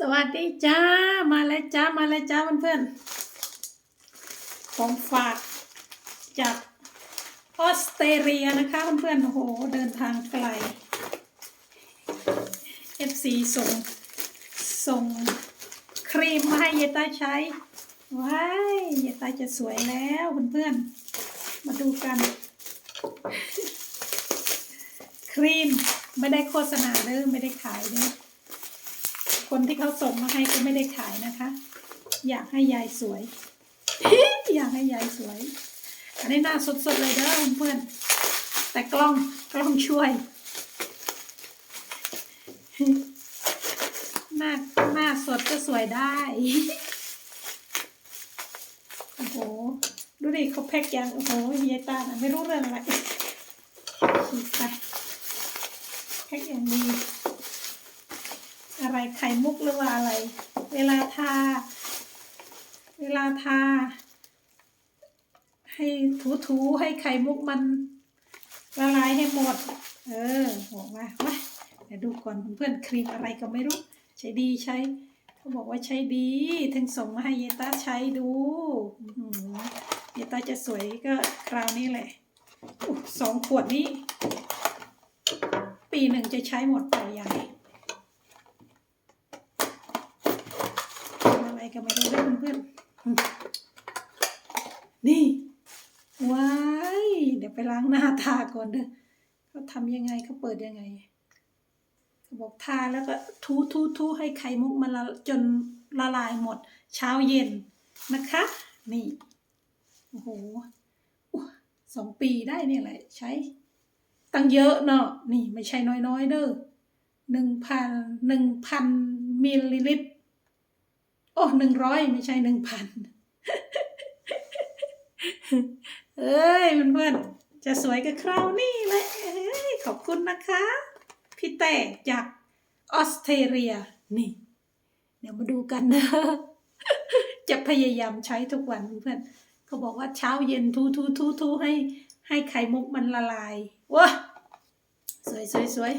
สวัสดีจ้า มาแล้วจ้า มาแล้วจ้าเพื่อนๆของฝากจากออสเตรเลียนะคะเพื่อนๆโอ้โห เดินทางไกล FC ส่ง ส่งครีมมาให้เยต้าใช้ ว้ายเยต้าจะสวยแล้วเพื่อนๆ มาดูกัน ครีมไม่ได้โฆษณาเด้อไม่ได้ขายเด้อ คนที่เขาส่งมาให้ก็ไม่ได้ขายนะคะ อยากให้ยายสวย อยากให้ยายสวย อันนี้หน้าสดๆเลยเด้อเพื่อนแต่กล้องกล้องช่วย หน้าหน้าสดก็สวยได้โอ้โหดูดิเขาแพ็กยังโอ้โหยายตานะไม่รู้เรื่องอะไรไปแพ็กอย่างดี ไข่มุกหรือว่าอะไร เวลาทา เวลาทา ให้ถูๆให้ไข่มุกมันละลายให้หมด เออบอกว่าว่าเดี๋ยวดูก่อนเพื่อนๆครีมอะไรก็ไม่รู้ ใช้ดีใช้เขาบอกว่าใช้ดี ถึงส่งมาให้เยต้าใช้ดูเยต้าจะสวยก็คราวนี้แหละอสองขวดนี้ ปีหนึ่งจะใช้หมดไปยังไร ก็ไม่รู้ได้เพื่อนๆนี่ว้ายเดี๋ยวไปล้างหน้าทาก่อนเด้อเขาทำยังไงเขาเปิดยังไงเขาบอกทาแล้วก็ทูทูทูให้ไข่มุกมันละจนละลายหมด เช้าเย็นนะคะ นี่โอ้โหสองปีได้เนี่ยแหละใช้ ตั้งเยอะเนาะนี่ไม่ใช่น้อยๆเด้อหนึ่งพันหนึ่งพันมิลลิลิตร โอ้หนึ่งร้อยไม่ใช่หนึ่งพันเอ้ยเพื่อนๆจะสวยกับคราวนี้เลยขอบคุณนะคะ พี่แต่จากออสเตรเลียนี่ เดี๋ยวมาดูกันนะ จะพยายามใช้ทุกวันเพื่อนเขาบอกว่าเช้าเย็นทูทูทูทูให้ ให้ไข่มุกมันละลายว้าสวยสวยสวย